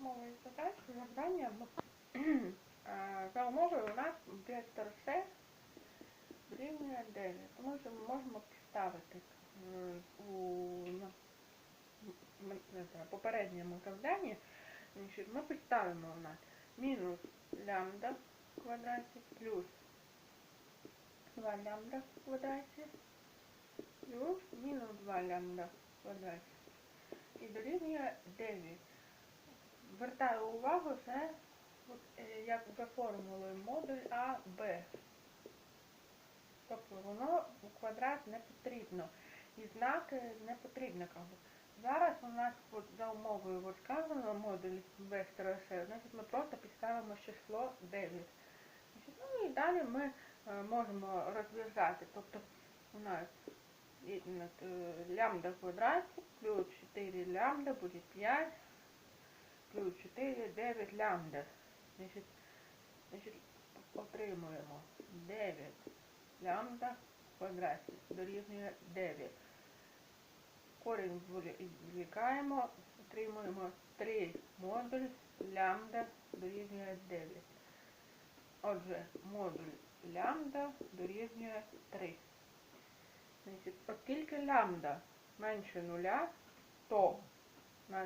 Мова із задач, завдання е, за умовою у нас вектор С дорівнює 9. Тому що ми можемо підставити е, у попередньому завданні, ми підставимо у нас мінус лямбда в квадраті плюс 2 лямбда в квадраті плюс мінус 2 лямбда в квадраті. І дорівнює 9. Звертаю увагу, це е, як за формулою модуль А, Б. Тобто воно у квадрат не потрібно. І знаки не потрібно. Зараз у нас от, за умовою от сказано модуль вектора С, значить ми просто підставимо число 9. Значить, ну і далі ми е, можемо розв'язати. Тобто у нас е, лямбда в квадраті плюс 4 лямбда буде 5 плюс 4, 9 лямбда. Значить, значить, отримуємо 9 лямбда в квадраті дорівнює 9. Корінь звлікаємо, отримуємо 3 модуль лямбда дорівнює 9. Отже, модуль лямбда дорівнює 3. Значить, оскільки лямбда менше нуля, то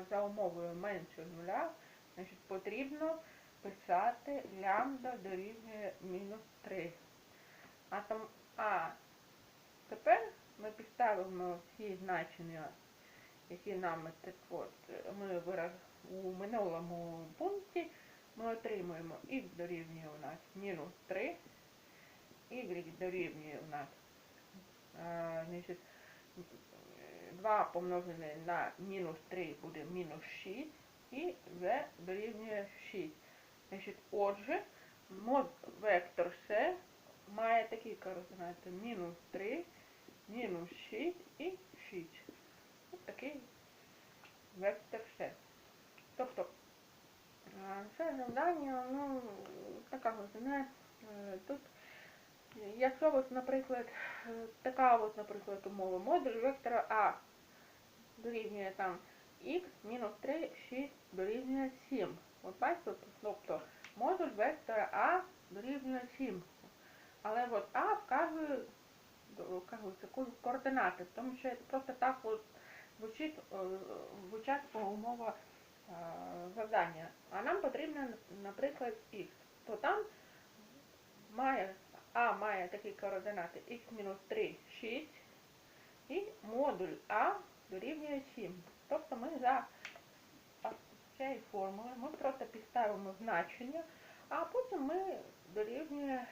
за умовою менше нуля, значить потрібно писати лямбда дорівнює мінус 3. А, там, а тепер ми підставимо всі значення, які нам от, ми вираз, у минулому пункті ми отримуємо х дорівнює у нас мінус 3, y дорівнює у нас е, значить, 2 помножене на мінус 3 буде мінус 6 і v дорівнює 6. Значить, отже, вектор С має такі координати мінус 3, мінус 6 і 6. Ось такий вектор С. Тобто, е, це завдання, ну, така година. Тут Якщо от, наприклад, е, така от, наприклад, умова модуль вектора А дорівнює там х мінус 3, 6 дорівнює 7. От бачите, тобто модуль вектора А дорівнює 7. Але от А вказує, вказується координати, тому що просто так от звучить, е, звучать умова е, завдання. А нам потрібно, наприклад, х. То там має а має такі координати x-3, 6 і модуль А дорівнює 7. Тобто ми за цією формулою ми просто підставимо значення, а потім ми дорівнює,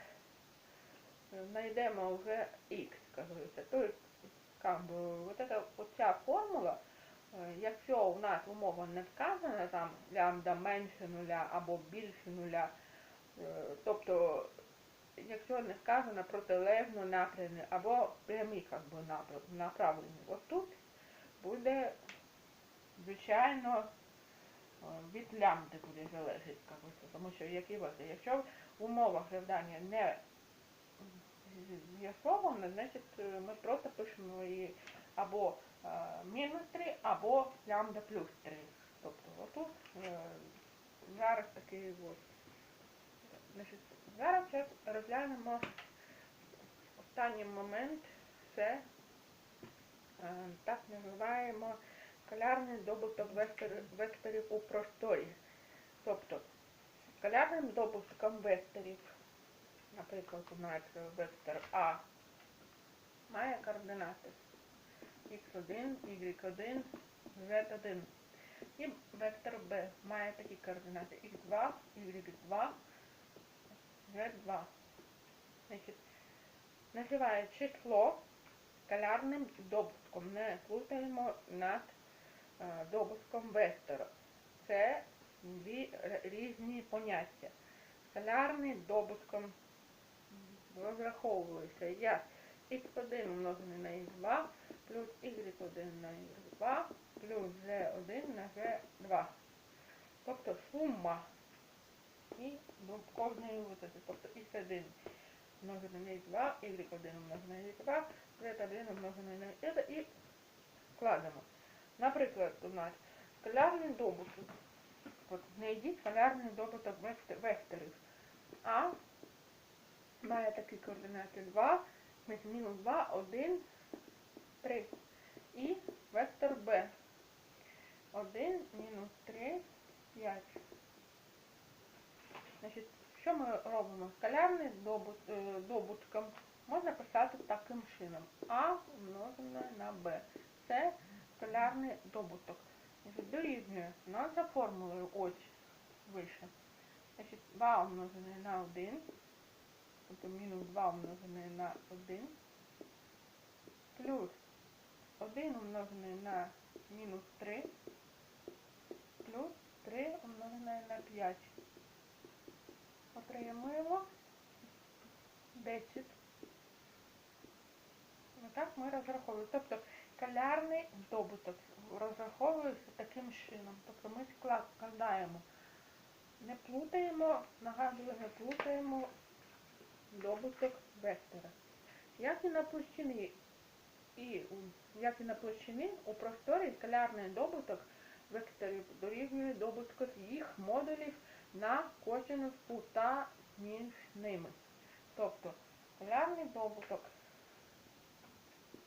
знайдемо вже x, кажується. Тобто, вот эта, оця формула, е, якщо у нас умова не вказана, там лямбда менше нуля або більше нуля, е, тобто якщо не сказано протилежно напрямі або прямі би, направлені. От тут буде, звичайно, е, від лямбди буде залежить, как тому що які вас, якщо в умовах завдання не з'ясовано, значить е, ми просто пишемо її або е, мінус 3, або лямбда плюс 3. Тобто отут зараз такий от Значить, зараз розглянемо останній момент, це так називаємо скалярний здобуток векторів, у просторі. Тобто скалярним здобутком векторів, наприклад, у нас вектор А має координати x1, y1, z1. І вектор B має такі координати x2, y2, Z2. Значить, називає число скалярним добутком. Не плутаємо над е, добутком вектора. Це дві різні поняття. Скалярний добутком розраховується як x1 умножений на x2 плюс y1 на y2 плюс z1 на z2. Тобто сума і до кожної висоти. Тобто x1 множене на x2, y1 множене на y2, z1 множене на y і складемо. Наприклад, у нас скалярний добуток от, знайдіть скалярний добуток векторів. А має такі координати 2, мінус 2, 1, 3. І вектор Б. 1, мінус 3, 5. Значить, що ми робимо? Скалярний е, добутком можна писати таким чином. А умножене на Б. Це скалярний добуток. Дорівнює у нас за формулою ось вище. Значить, 2 умножене на 1, тобто мінус 2 умножене на 1, плюс 1 умножене на мінус 3, плюс 3 умножене на 5. Отримуємо 10. Отак ми розраховуємо. Тобто скалярний добуток розраховується таким чином. Тобто ми склад складаємо. Не плутаємо, нагадую, не плутаємо добуток вектора. Як і на площині, і як і на площині, у просторі скалярний добуток векторів дорівнює добутку їх модулів на косинус кута між ними. Тобто скалярний добуток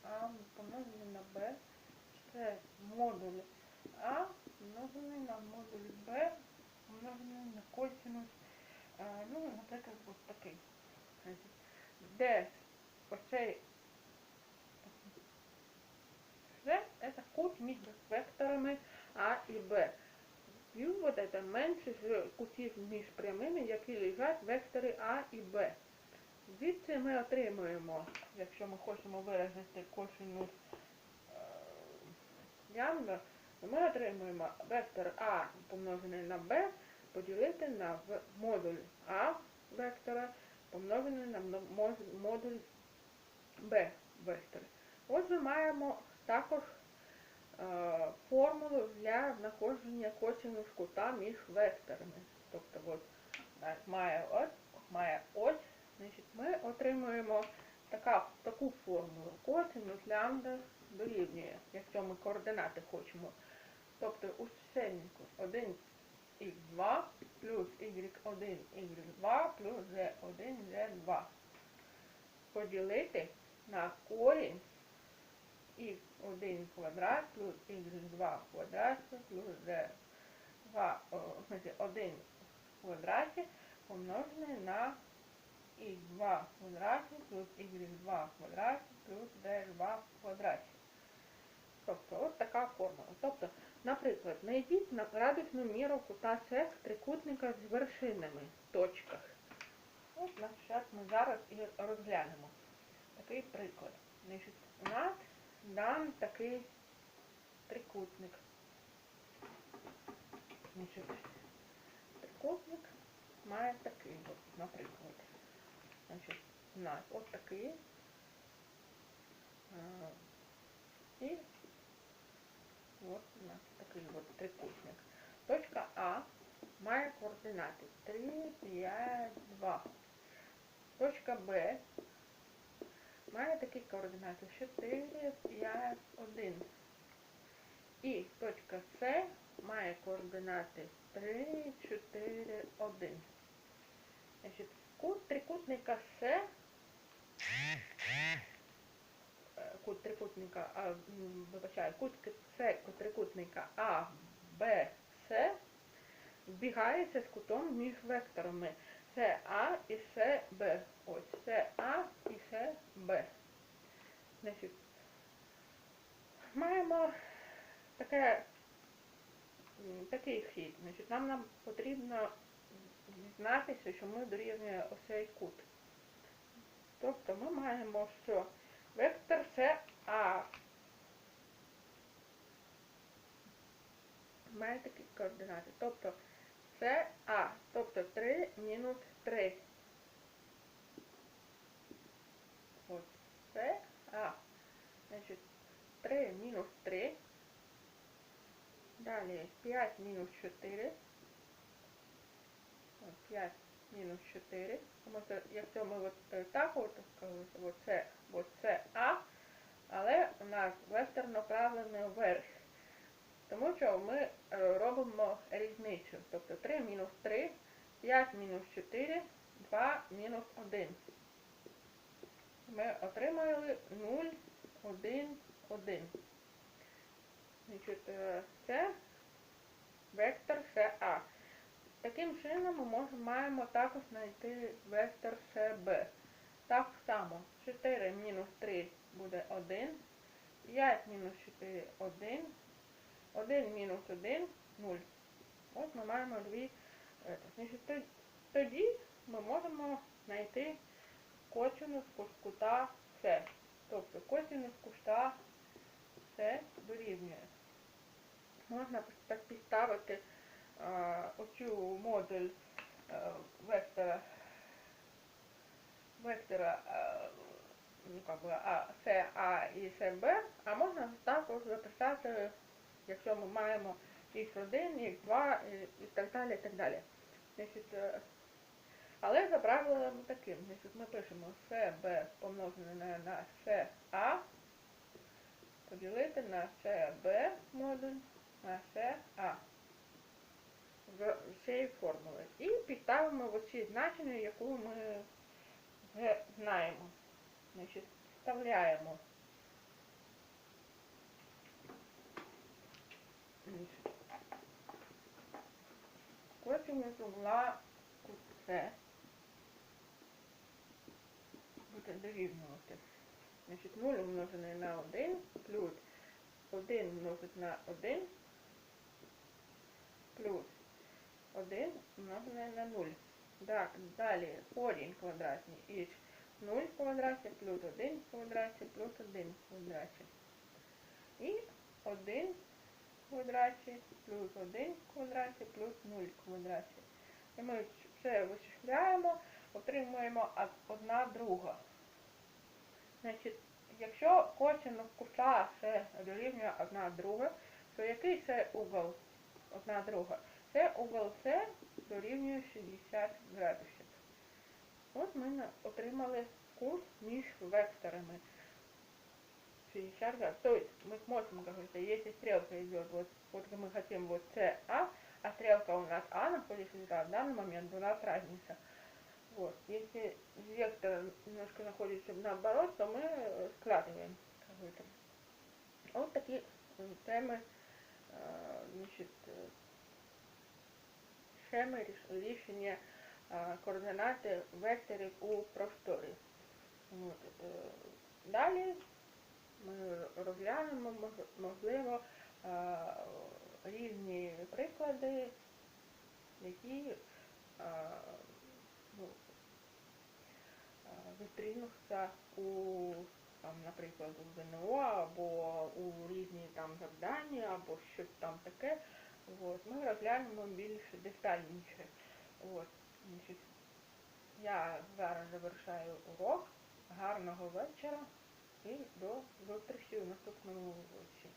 А помножений на Б це модуль А помножений на модуль Б помножений на косинус, ну, наприклад, ось такий. Де оцей это кут между векторами А і Б. Вот менше кутів між прямими, які лежать вектори А і Б. Звідси ми отримуємо, якщо ми хочемо виразити косинус е, то ми отримуємо вектор А помножений на Б поділити на модуль А вектора помножений на модуль Б вектора. Отже, маємо також формулу для знаходження косинус кута між векторами. Тобто от, має от, має ось, значить ми отримуємо така, таку формулу. Косинус лямбда дорівнює, якщо ми координати хочемо. Тобто у чисельнику 1 х2 плюс y1, y2 плюс z1, z2. Поділити на корінь х1 квадрат плюс y2 в квадраті плюс z2, о, в 1 в квадраті помножене на х2 в квадраті плюс y2 в квадраті плюс z2 в квадраті. Тобто, от така формула. Тобто, наприклад, знайдіть на градусну міру кута секс трикутника з вершинами в точках. От, наприклад, ми зараз і розглянемо такий приклад. Значить, у нас дан такий трикутник. Значить, трикутник має такий, наприклад. Значить, у от такий. І от у нас такий от трикутник. Точка А має координати 3, 5, 2. Точка Б має такі координати 4, 5, 1. І точка С має координати 3, 4, 1. Значить, кут трикутника С, кут трикутника, а, вибачаю, кут С кут трикутника А, Б, С збігається з кутом між векторами СА і СБ. Ось СА і СБ. Значить, маємо таке, такий хід. Значить, нам, нам потрібно дізнатися, що ми дорівнює оцей кут. Тобто ми маємо, що вектор СА має такі координати. Тобто це А, тобто 3 мінус 3. От це А. Значить, 3 мінус 3. Далі 5 мінус 4. 5 мінус 4. Тому що якщо ми так сказали, от це, це А, але у нас вектор направлений вверх. Тому що ми е, робимо різницю. Тобто 3 мінус 3, 5 мінус 4, 2 мінус 1. Ми отримали 0, 1, 1. Значить, е, це вектор СА. Таким чином ми маємо також знайти вектор СБ. Так само 4 мінус 3 буде 1, 5 мінус 4 1, 1 мінус 1 0. От ми маємо дві. е, тоді ми можемо знайти косинус кута С. Тобто косинус кута С дорівнює. Можна так підставити а, оцю модуль а, вектора вектора а, ну, как бы, а, С, А і С, Б, а можна також записати, якщо ми маємо Х1, Х2 і, так далі, і так далі. Значить, е, але за правилом таким, значить, ми пишемо СБ помножене на, СА, поділити на СБ модуль на СА з цієї формули. І підставимо оці значення, яку ми вже знаємо. Значить, вставляємо. Значить, Косинус угла кут буде дорівнювати. Значить, 0 умножене на 1 плюс 1 множить на 1 плюс 1 умножене на 0. Так, далі корінь квадратний із 0 в квадраті плюс 1 в квадраті плюс 1 в квадраті. І 1 в квадраті плюс 1 в квадраті плюс 0 в квадраті. І ми все вичисляємо, отримуємо одна друга. Значить, якщо косинус кута це дорівнює одна друга, то який це угол одна друга? Це угол С дорівнює 60 градусів. От ми на- отримали курс між векторами. 60 градусов. То есть мы можем говорить, если стрелка идет, вот, вот мы хотим вот СА, а стрелка у нас А находится в данный момент, у нас разница. Вот. Если вектор немножко находится наоборот, то мы э, складываем какой-то. Вот такие э, темы, э, значит, э, схеми ріш- рішення е, координати векторів у просторі. От, е, Далі ми розглянемо, мож- можливо, е, різні приклади, які е, ну, зустрінуться у, там, наприклад, у ЗНО або у різні там завдання, або щось там таке. От, ми розглянемо більш детальніше. От, я зараз завершаю урок. Гарного вечора і до зустрічі у наступному уроці.